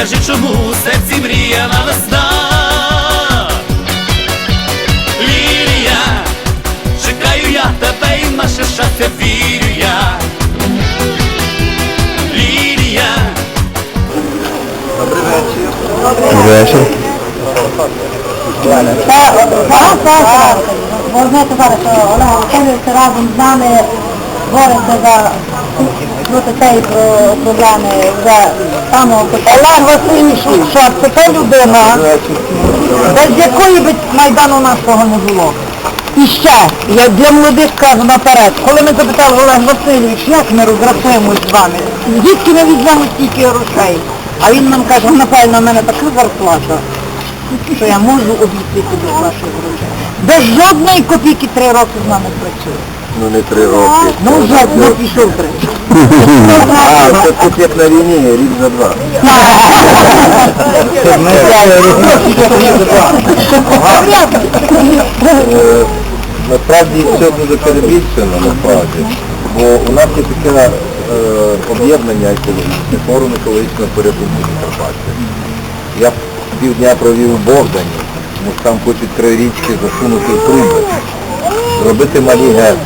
Скажи, чому у серці мріяна весна? Лілія, чекаю я тебе і в наше щастя вірю я. Лілія. Добрий вечір. Так. Ви знаєте зараз, що Олег Олександрович разом з нами бореться за проти цієї про- проблеми вже самого початку. Олег Васильович, що це та людина, без якої би Майдану нашого не було. І ще, я для молодих кажу наперед, коли ми запитали Олег Васильович, як ми розрахуємось з вами, звідки ми візьмемо стільки грошей? А він нам каже, напевно, в мене така зарплата, що я можу обійти без ваших грошей. Без жодної копійки три роки з нами працює. Ну не три роки. Ну вже не пішов три. А, це тут як на війні, рік за два. Е, Насправді все дуже перебільшено, насправді. Бо у нас є таке е, об'єднання екологічне, форум екологічного порятунку Закарпаття. Я півдня провів у Богдані, тому що там хочуть три річки засунути в труби, зробити малі ГЕС.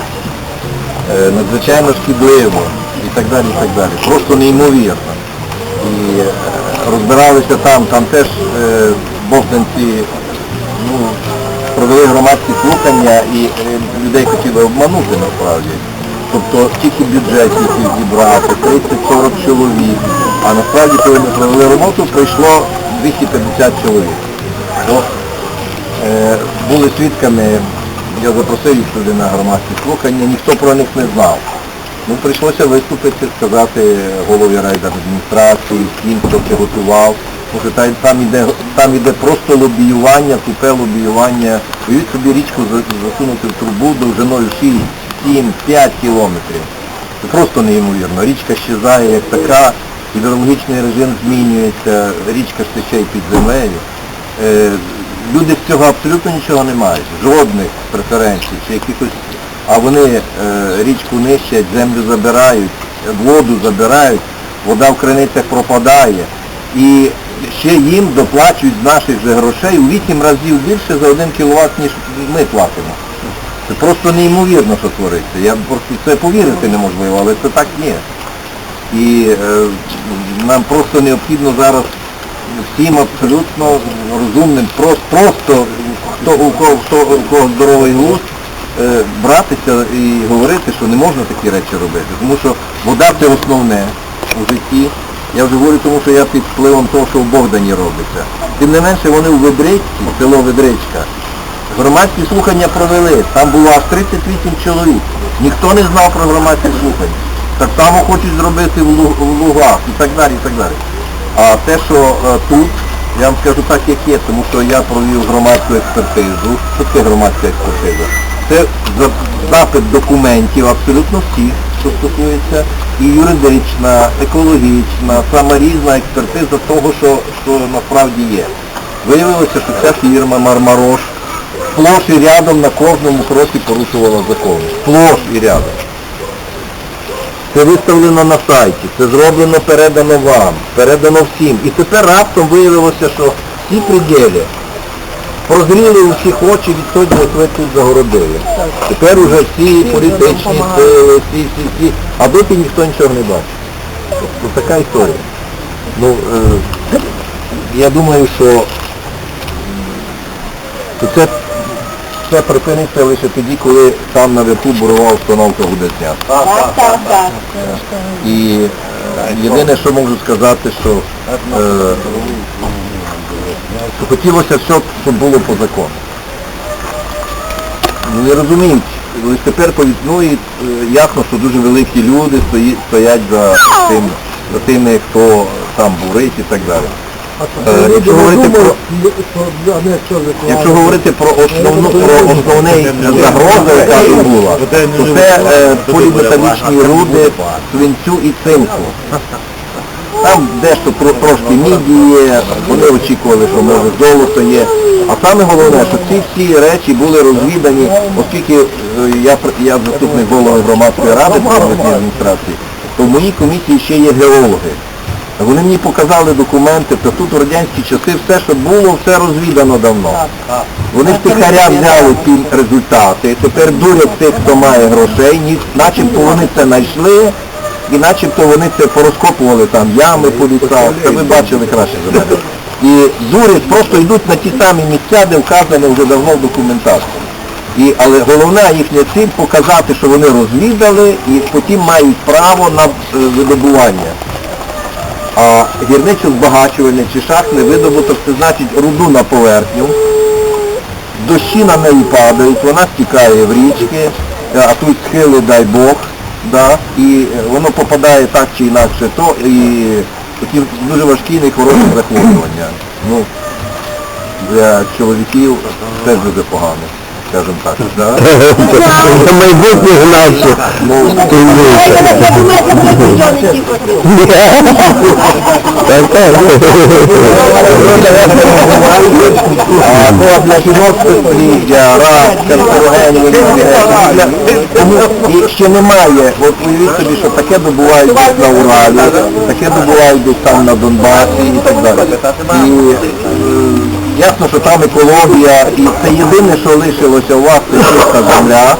Е, надзвичайно шкідливо і так далі, і так далі. Просто неймовірно. І е, розбиралися там, там теж е, богданці ну, провели громадські слухання і е, людей хотіли обманути насправді. Тобто тільки бюджет який зібрати, 30-40 чоловік, а насправді, коли ми провели роботу, прийшло 250 чоловік. Бо, е, були свідками, я запросив їх туди на громадські слухання, ніхто про них не знав. Ну, прийшлося виступити, сказати голові райдержадміністрації, всім, хто приготував. Тому що там, іде, там іде просто лобіювання, тупе лобіювання. Уявіть собі річку засунути в трубу довжиною 6, 7, 5 кілометрів. Це просто неймовірно. Річка щезає як така, гідрологічний режим змінюється, річка тече й під землею. Е, люди з цього абсолютно нічого не мають, жодних преференцій чи якихось, а вони е, річку нищать, землю забирають, воду забирають, вода в криницях пропадає. І ще їм доплачують з наших же грошей у 8 разів більше за 1 кВт, ніж ми платимо. Це просто неймовірно, що твориться. Я просто це повірити неможливо, але це так є. І е, нам просто необхідно зараз всім абсолютно розумним, просто, просто хто, у, кого, хто, у кого здоровий глузд, братися і говорити, що не можна такі речі робити. Тому що вода це основне у житті. Я вже говорю, тому що я під впливом того, що в Богдані робиться. Тим не менше вони у Ведричці, село Ведричка, громадські слухання провели. Там було аж 38 чоловік. Ніхто не знав про громадські слухання. Так само хочуть зробити в Лу- в Лугах і так далі, і так далі. А те, що е, тут, я вам скажу так, як є, тому що я провів громадську експертизу. Що таке громадська експертиза? Це запит документів абсолютно всіх, що стосується, і юридична, екологічна, сама різна експертиза того, що, що насправді є. Виявилося, що ця фірма Мармарош сплош і рядом на кожному кроці порушувала закон. Сплош і рядом. Це виставлено на сайті, це зроблено, передано вам, передано всім. І тепер раптом виявилося, що всі пределі прозріли у всіх очі відтоді, як ви тут загородили. Тепер уже всі політичні сили, всі, всі, всі, а доки ніхто нічого не бачить. Тобто така історія. Ну, е, я думаю, що це, це припиниться лише тоді, коли там наверху бурова установка буде знята. Так, так, так. І е, єдине, що можу сказати, що е, хотілося все, щоб було по закону. Ну, Не розуміють, ось тепер ну і е, ясно, що дуже великі люди стоять за тим, за тими, хто там бурить і так далі. Якщо говорити про Якщо говорити про основну про основний загрозу, яка тут була, то це е, поліметалічні руди свинцю і цинку. Там дещо трошки міді є, вони очікували, що може золото є. А саме головне, що ці всі речі були розвідані, оскільки е, я, я заступник голови громадської ради при адміністрації, то в моїй комісії ще є геологи. Вони мені показали документи, то тут у радянські часи все, що було, все розвідано давно. Вони втихаря взяли ті результати, тепер дурять тих, хто має грошей, начебто вони це знайшли, і начебто вони це порозкопували там ями по лісах, це ви бачили краще за мене. І дурять просто йдуть на ті самі місця, де вказано вже давно в документації. Але головна їхня ціль показати, що вони розвідали і потім мають право на е, видобування. А гірничо збагачувальне чи шахтний видобуток це значить руду на поверхню, дощі на неї падають, вона стікає в річки, е, а тут схили, дай Бог, да, і е, воно попадає так чи інакше, то і такі дуже важкі нехороші захворювання. Ну, для чоловіків теж дуже погано, скажімо так. Да? Це майбутніх наших. Так, так. А то для жінок пліддя, рак, канцерогенні, тому і ще немає, от уявіть собі, що таке добувають десь на Уралі, таке добувають десь там на Донбасі і так далі. І ясно, що там екологія, і це єдине, що лишилося у вас, це чиста земля,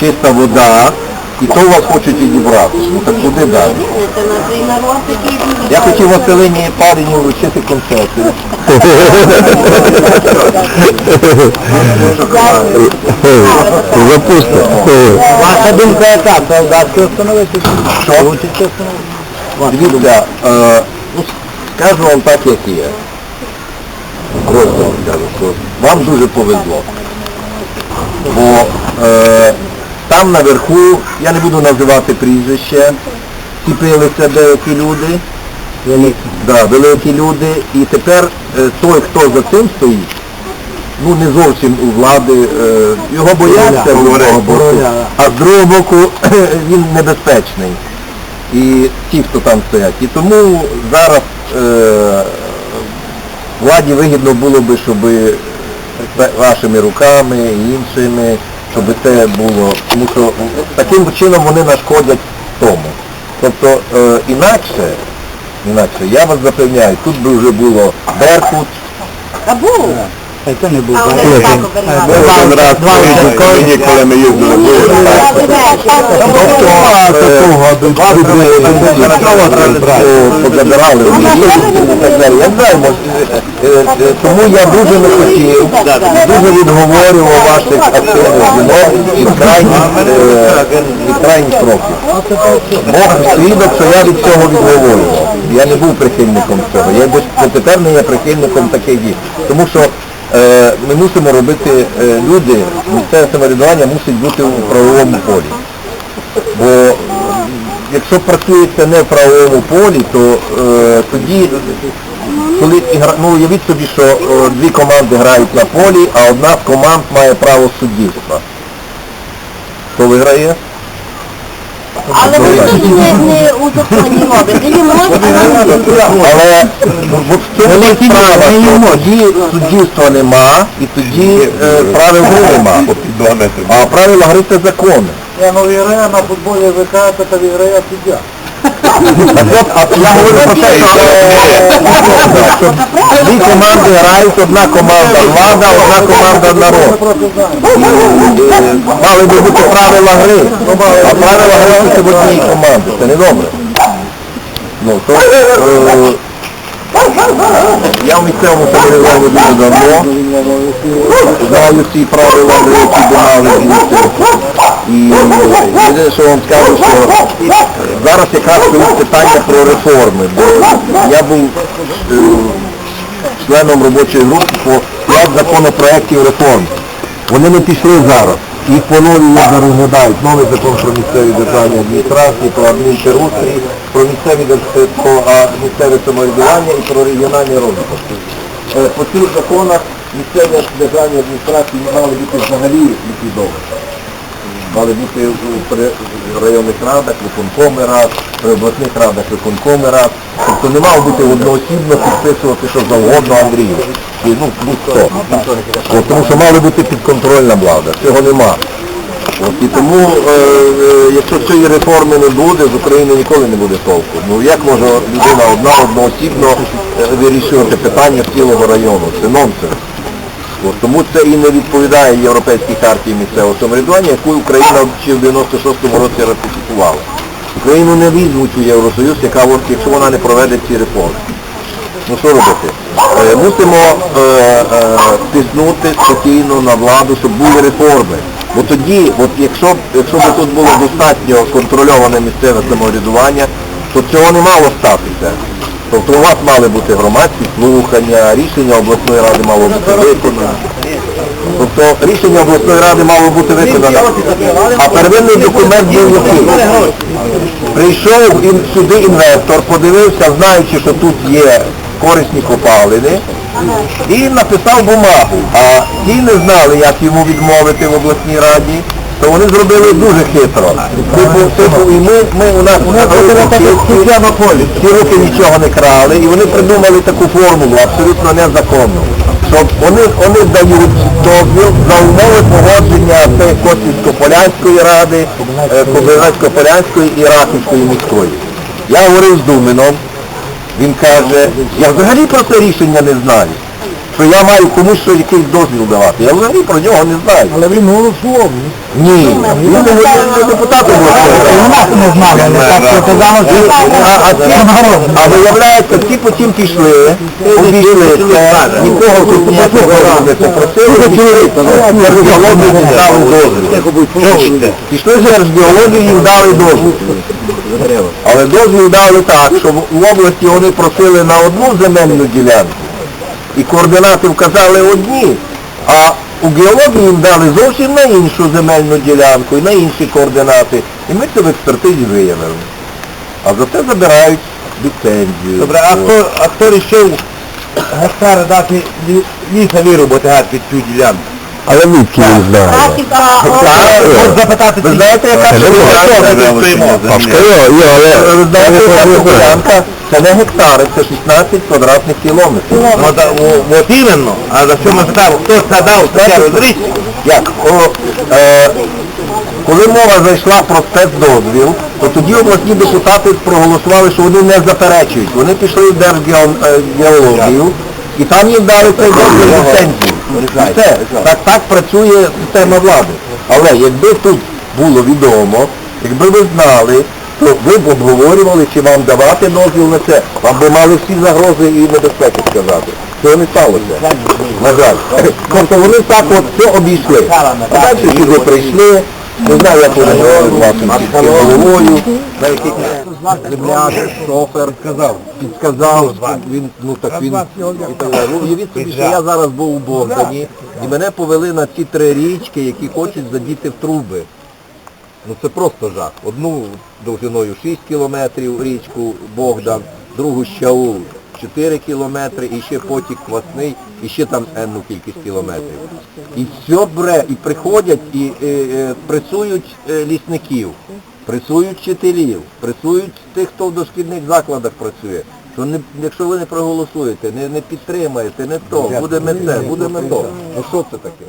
чиста вода, і то у вас хочуть відібрати. Ну так куди далі? Я хотів Василині Паріні вручити концерти. Запусти. Ваша думка яка? Солдатські встановити? Що? Дивіться, е, скажу вам так, як є. Просто вам скажу, що вам дуже повезло. Бо е, там наверху, я не буду називати прізвище, ціпилися деякі люди, великі, да, великі люди, і тепер е, той, хто за цим стоїть, ну не зовсім у влади, е, його бояться з одного боку, а з другого боку він небезпечний. І ті, хто там стоять. І тому зараз е, владі вигідно було би, щоб вашими руками і іншими, щоб це було, тому що таким чином вони нашкодять тому. Тобто е, інакше, інакше, я вас запевняю, тут би вже було Беркут, Це не був. раз коли ми їздили, позабирали. Я знаю, може, е, е, тому я дуже не хотів, дуже відговорював ваших активних жінок від крайніх, е, крайніх кроків. Бог свідок, що я від цього відговорював. Я не був прихильником цього. Я десь тепер не є прихильником таких дій. Тому що е, ми мусимо робити, е, люди, місцеве самоврядування мусить бути у правовому полі. Бо е, якщо працюється не в правовому полі, то е, тоді, коли ну уявіть собі, що е, дві команди грають на полі, а одна з команд має право суддівства. Хто виграє? Але ви тоді не, не у законі робите. Її можна Але от в цьому і справа, що тоді суддівства нема, і тоді е, правил гри нема. А правила гри це закони. Я ну на футболі ВК, то віграє суддя. Так от, а я говорю про те, що, е, дві команди грають, одна команда влада, одна команда народ. І, е, мали би бути правила гри, а правила гри тільки в одній команді. Це не добре. Ну, то, е, я в місцевому самоврядуванні дуже давно, знаю всі правила гри, які би мали бути. І єдине, що вам скажу, що зараз якраз стоїть питання про реформи, бо я був е, членом робочої групи по 5 законопроєктів реформ. Вони не пішли зараз. Їх по новій як зараз розглядають. Новий закон про місцеві державні адміністрації, про адмінтерустрій, про місцеві про місцеве самоврядування і про регіональний розвиток. Е, По цих законах місцеві державні адміністрації мали бути взагалі ліквідовані мали бути при районних радах, виконкоми рад, при обласних радах виконкоми рад. Тобто не мав бути одноосібно підписувати що завгодно Андрію. І, ну, будь-хто. От, тому що мали бути підконтрольна влада. Цього нема. От, і тому, е, е, якщо цієї реформи не буде, з України ніколи не буде толку. Ну як може людина одна одноосібно е, вирішувати питання цілого району? Це нонсенс. От, тому це і не відповідає Європейській хартії місцевого самоврядування, яку Україна ще в 96-му році ратифікувала. Україну не візьмуть у Євросоюз, яка от, якщо вона не проведе ці реформи. Ну що робити? Е, мусимо е, е, тиснути спокійно на владу, щоб були реформи. Бо тоді, от якщо, б- тут було достатньо контрольоване місцеве самоврядування, то цього не мало статися. Тобто у вас мали бути громадські слухання, рішення обласної ради мало бути виконане. Тобто рішення обласної ради мало бути виконане. А первинний документ був який? Прийшов сюди інвестор, подивився, знаючи, що тут є корисні копалини, і написав бумагу. А ті не знали, як йому відмовити в обласній раді, то вони зробили дуже хитро. Типу, типу, і ми, ми у нас всі, всі роки нічого не крали, і вони придумали таку формулу, абсолютно незаконну. Щоб вони, вони дають дозвіл за умови погодження Косівсько-Полянської ради, е, Кобилецько-Полянської і Рахівської міської. Я говорив з Думином, він каже, я взагалі про це рішення не знаю. Що я маю комусь що якийсь дозвіл давати. Я взагалі про нього не знаю. Але він голосував. Ні, він не депутатом У не знали, але так сказали, а, виявляється, ті потім пішли, обійшли. це, нікого тут не попросили, Держгеологію їм дали дозвіл. Пішли з Держгеологію їм дали дозвіл. Але дозвіл дали так, що в в області вони просили на одну земельну ділянку, і координати вказали одні, а у геології їм дали зовсім на іншу земельну ділянку і на інші координати. І ми це в експертизі виявили. А за це забирають ліцензію. Добре, а хто, а хто рішив гектар дати ліса виробити під цю ділянку? Але не знаю. Практика, Можна запитати, Ви знаєте, яка це Ви це не гектари, це 16 квадратних кілометрів. От, іменно, а за що ми питаємо, хто це дав, таке розріч? Як? Е, коли мова зайшла про спецдозвіл, то тоді обласні депутати проголосували, що вони не заперечують. Вони пішли в Держгеологію, і там їм дали цей дозвіл ліцензію. Все. Так, так працює система влади. Але якби тут було відомо, якби ви знали, то ви б обговорювали, чи вам давати дозвіл на це. Вам би мали всі загрози і небезпеки сказати. Це не сталося. На жаль. Тобто вони так от все обійшли. А далі сюди прийшли, не знаю, як вони говорили з головою, на яких земляк, шофер, підказав, підказав, він, ну так він, і так далі. Ну, уявіть собі, що я зараз був у Богдані, і мене повели на ці три річки, які хочуть задіти в труби. Ну це просто жах. Одну довжиною 6 кілометрів річку Богдан, другу Щаул 4 кілометри, і ще потік Квасний, і ще там енну кількість кілометрів. І все бре, і приходять і е, е, пресують е, лісників, пресують вчителів, пресують тих, хто в дошкільних закладах працює. Що не, якщо ви не проголосуєте, не, не підтримаєте, не то, буде ми це, буде ми то. Ну що це таке?